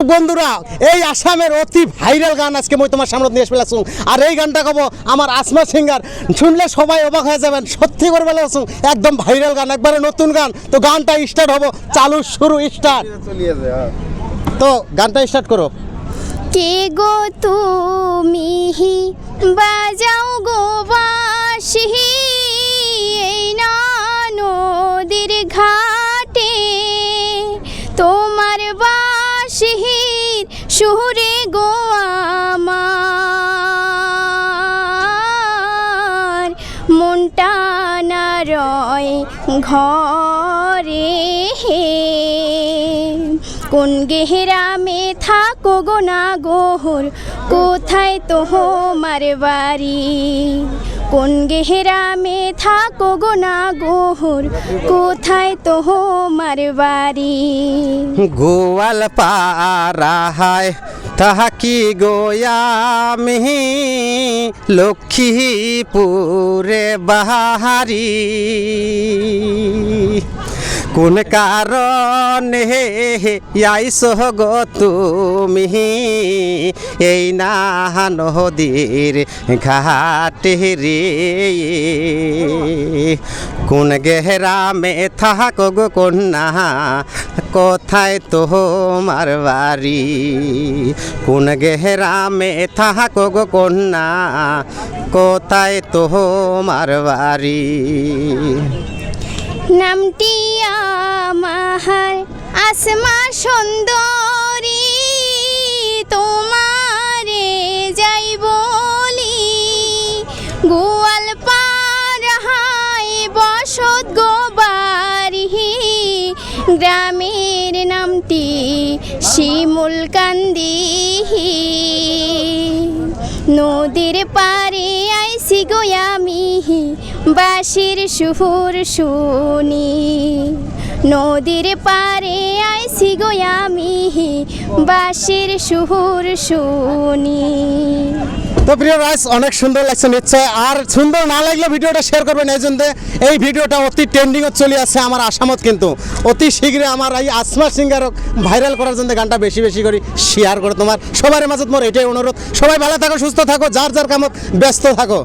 বন্ধুরা, এই আসামের অতি ভাইরাল গান আজকে মই তোমার সামনে নিয়ে এসে আর এই গানটা কব আমার আসমা সিঙ্গার। শুনলে সবাই অবাক হয়ে যাবেন, সত্যি করে বেলাছো একদম ভাইরাল গান, একবারে নতুন গান। তো গানটা স্টার্ট হব, চালু, শুরু স্টার্ট তো গানটা স্টার্ট করো। কে গো তুমি বাজাও গো বাঁশি? এই না নদীর ঘাটে তোমার বাঁশির সুরে গো আমার। মনটা না রয় ঘরে হে। কোন গেহরামে থাকো গো না গোহর, কোথায় তোমার বাড়ি? কোন গেহরামে থাকো গো না গোহর? কোথায় তোমার বাড়ি? গোয়াল পাড়াহায় তাহাকি গোয়ামি লক্ষ্মীপুরে বাহারি। কোন কারণে আইস গো তুমি? এই না নদীর ঘাটে রে। কোন গেহরামে থাক গো কন্যা, কোথায় তোমার বাড়ি? কোন গেহরামে থাক গো কন্যা, কোথায় তোমার বাড়ি? নামটি আমার আসমা সুন্দরী। গ্রামের নামটি শিমুল কান্দি। নদীর পারে আইসি গো আমি বাঁশির সুর শুনি। নদীর পারে আইসি গো আমি সুর শুনি। তো রাইস অনেক সুন্দর লাগছে নিশ্চয়। আর সুন্দর না লাগলে ভিডিওটা শেয়ার করবেন। এই জন্য এই ভিডিওটা অতি ট্রেন্ডিংও চলে আসছে আমার আসামত কিন্তু। অতি শীঘ্রই আমার এই আসমা সিঙ্গার ভাইরাল করার জন্য গানটা বেশি বেশি করে শেয়ার করে তোমার সবার মাঝে তোমার এটাই অনুরোধ। সবাই ভালো থাকো, সুস্থ থাকো, যার যার কামত ব্যস্ত থাকো।